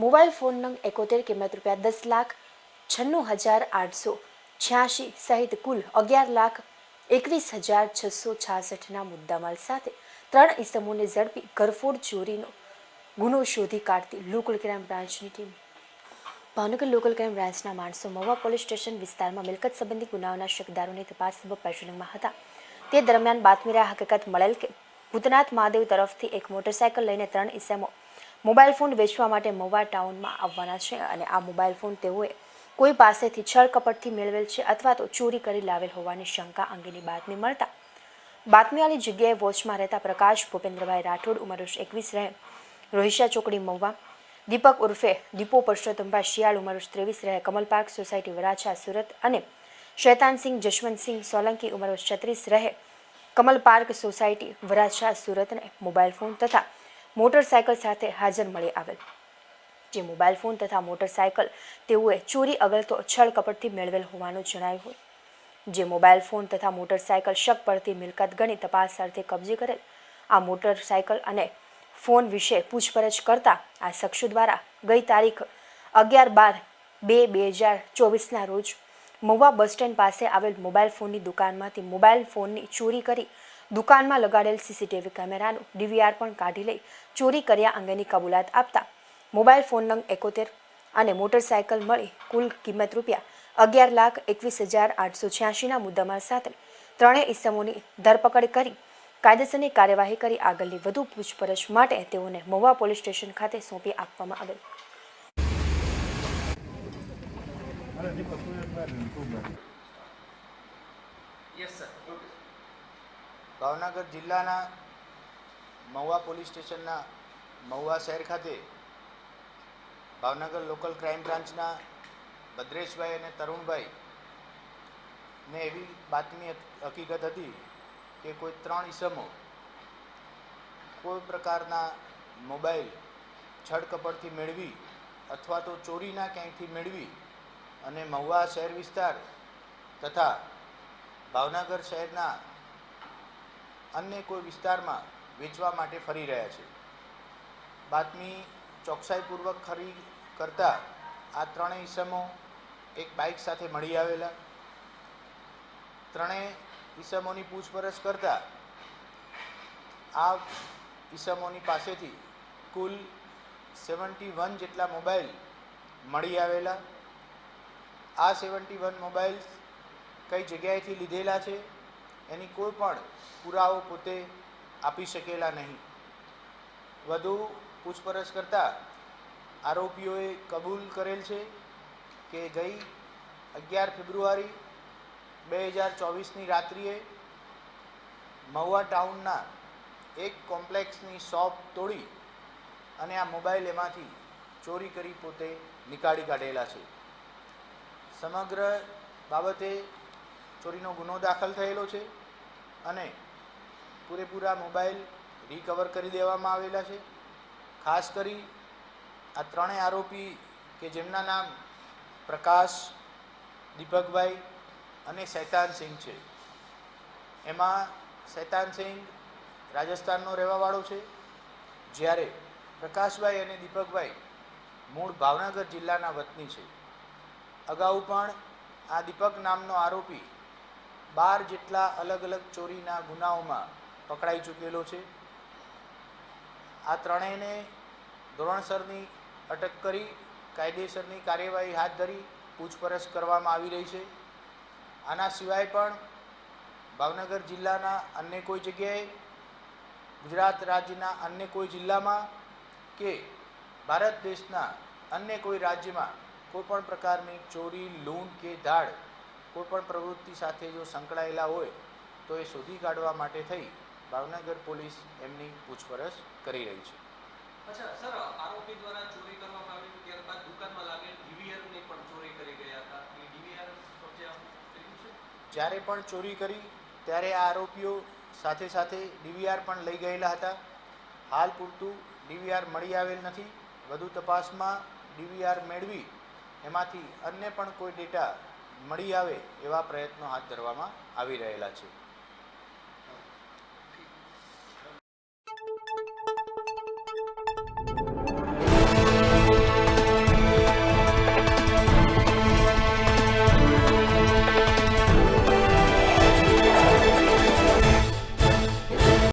Mobile phone નંગ એકોતેર કિંમત રૂપિયા દસ લાખ છન્નું હજાર આઠસો છ્યાસી સહિત કુલ અગિયાર લાખ એકવીસ હજાર છસો છાસઠના મુદ્દામાલ સાથે ત્રણ ઇસમોને ઝડપી ઘરફોડ ચોરીનો ગુનો શોધી કાઢતી લોકલ ક્રાઇમ બ્રાન્ચની ટીમ. ભાવનગર લોકલ ક્રાઇમ બ્રાન્ચના માણસો મહુવા પોલીસ સ્ટેશન વિસ્તારમાં મિલકત સંબંધી ગુનાઓના શકદારોની તપાસ સબબ પેટ્રોલિંગમાં હતા. તે દરમિયાન બાતમીરા હકીકત મળેલ કે ભૂતનાથ મહાદેવ તરફથી એક મોટરસાયકલ લઈને ત્રણ ઇસમો મોબાઈલ ફોન વેચવા માટે મવા ટાઉનમાં આવવાના છે અને આ મોબાઈલ ફોન તેઓએ કોઈ પાસેથી છળ કપટથી મેળવેલ છે અથવા તો ચોરી કરી લાવેલ હોવાની શંકા અંગેની બાતમી મળતા બાતમીવાળી જગ્યાએ વોચમાં રહેતા પ્રકાશ ભૂપેન્દ્રભાઈ રાઠોડ ઉંમર એકવીસ રહે. રોહિશા ચોકડી મહુવા. દીપક ઉર્ફે દીપો પરસોત્તમભાઈ શિયાળ ઉંમર ત્રેવીસ રહે. કમલ પાર્ક સોસાયટી વરાછા, સુરત અને શૈતાનસિંહ જશવંતસિંહ સોલંકી ઉંમર છત્રીસ રહે. કમલ પાર્ક સોસાયટી વરાછા સુરતને મોબાઈલ ફોન તથા મોટરસાયકલ સાથે હાજર મળી આવેલ. જે મોબાઈલ ફોન તથા મોટરસાયકલ તેઓએ ચોરી અગલતો છળ કપટથી મેળવેલ હોવાનું જણાયું હોય. જે મોબાઈલ ફોન તથા મોટરસાયકલ શક પડતી મિલકત ગણી તપાસ અર્થે કબજે કરેલ. આ મોટરસાયકલ અને ફોન વિશે પૂછપરછ કરતા આ શખ્સો દ્વારા ગઈ તારીખ અગિયાર બાર બે બે હજાર ચોવીસના રોજ મહુવા બસ સ્ટેન્ડ પાસે આવેલ મોબાઈલ ફોનની દુકાનમાંથી મોબાઈલ ફોનની ચોરી કરી દુકાનમાં લગાડેલ સીસીટીવી કેમેરાનું ડીવીઆર પણ કાઢી લઈ ચોરી કર્યા અંગેની કબૂલાત આપતા મોબાઈલ ફોન નંગ એકોતેર અને મોટરસાયકલ મળી કુલ કિંમત રૂપિયા અગિયાર લાખ એકવીસ હજાર આઠસો છ્યાસીના મુદ્દામાલ સાથે ત્રણેય ઇસમોની ધરપકડ કરી કાયદેસરની કાર્યવાહી કરી આગળની વધુ પૂછપરછ માટે તેઓને મહુવા પોલીસ સ્ટેશન ખાતે સોંપી આપવામાં આવેલ. યસ સર ભાવનગર જિલ્લાના મહુવા પોલીસ સ્ટેશનના મહુવા શહેર ખાતે ભાવનગર લોકલ ક્રાઇમ બ્રાન્ચના ભદ્રેશભાઈ અને તરુણભાઈ ને એવી બાતમી હકીકત હતી કે કોઈ ત્રણ ઈસમો કોઈ પ્રકારના મોબાઈલ છડકપડથી મેળવી અથવા તો ચોરીના ક્યાંયથી મેળવી અને મહુવા શહેર વિસ્તાર તથા ભાવનગર શહેરના અન્ય કોઈ વિસ્તારમાં વેચવા માટે ફરી રહ્યા છે. બાતમી ચોકસાઈપૂર્વક ખરી કરતા આ ત્રણેય ઈસમો એક બાઇક સાથે મળી આવેલા. ત્રણેય ઈસમોની પૂછપરછ કરતા આ ઈસમોની પાસેથી કુલ સેવન્ટી વન જેટલા મોબાઈલ મળી આવેલા. આ સેવન્ટી વન મોબાઈલ્સ કઈ જગ્યાએથી લીધેલા છે? એની કોઈ પણ પુરાવો પોતે આપી શકેલા નહીં. વધુ પૂછપરછ કરતાં આરોપીઓએ કબૂલ કરેલ છે કે ગઈ અગિયાર ફેબ્રુઆરી બે હજાર ચોવીસની રાત્રિએ મહુવા ટાઉનના એક કોમ્પ્લેક્સની શોપ તોડી અને આ મોબાઈલ એમાંથી ચોરી કરી પોતે નીકાળી કાઢેલા છે. સમગ્ર બાબતે ચોરીનો ગુનો દાખલ થયેલો છે. અને પૂરેપૂરા મોબાઈલ રિકવર કરી દેવામાં આવેલા છે. ખાસ કરી આ ત્રણેય આરોપી કે જેમના નામ પ્રકાશ, દીપકભાઈ અને શૈતાનસિંહ છે. એમાં શૈતાનસિંહ રાજસ્થાનનો રહેવાવાળો છે. જ્યારે પ્રકાશભાઈ અને દીપકભાઈ મૂળ ભાવનગર જિલ્લાના વતની છે. અગાઉ પણ આ દીપક નામનો આરોપી બાર જેટલા અલગ અલગ ચોરીના ગુનાઓમાં પકડાઈ ચૂકેલો છે. આ ત્રણેયને ધોરણસરની અટક કરી, કાયદેસરની કાર્યવાહી હાથ ધરી પૂછપરછ કરવામાં આવી રહી છે. આના સિવાય પણ ભાવનગર જિલ્લાના અન્ય કોઈ જગ્યાએ, ગુજરાત રાજ્યના અન્ય કોઈ જિલ્લામાં કે ભારત દેશના અન્ય કોઈ રાજ્યમાં કોઈપણ પ્રકારની ચોરી, લૂંટ કે ધાડ કોઈ પણ પ્રવૃત્તિ સાથે જો સંકળાયેલા હોય તો એ શોધી કાઢવા માટે થઈ. ભાવનગર પોલીસ એમની પૂછપરછ કરી રહી છે. અચ્છા સર આરોપી દ્વારા ચોરી કરવામાં આવી ત્યારબાદ દુકાનમાં લાગેલ ડીવીઆર પણ ચોરી કરી ગયા હતા. એ ડીવીઆર કબજે આપ કર્યું છે? જ્યારે પણ ચોરી કરી ત્યારે આ આરોપીઓ સાથે સાથે ડીવીઆર પણ લઈ ગયેલા હતા. હાલ પૂરતું ડીવીઆર મળી આવેલ નથી. વધુ તપાસમાં ડીવીઆર મેળવી. એમાંથી અન્ય પણ કોઈ ડેટા મળી આવે એવા પ્રયત્નો હાથ ધરવામાં આવી રહેલા છે.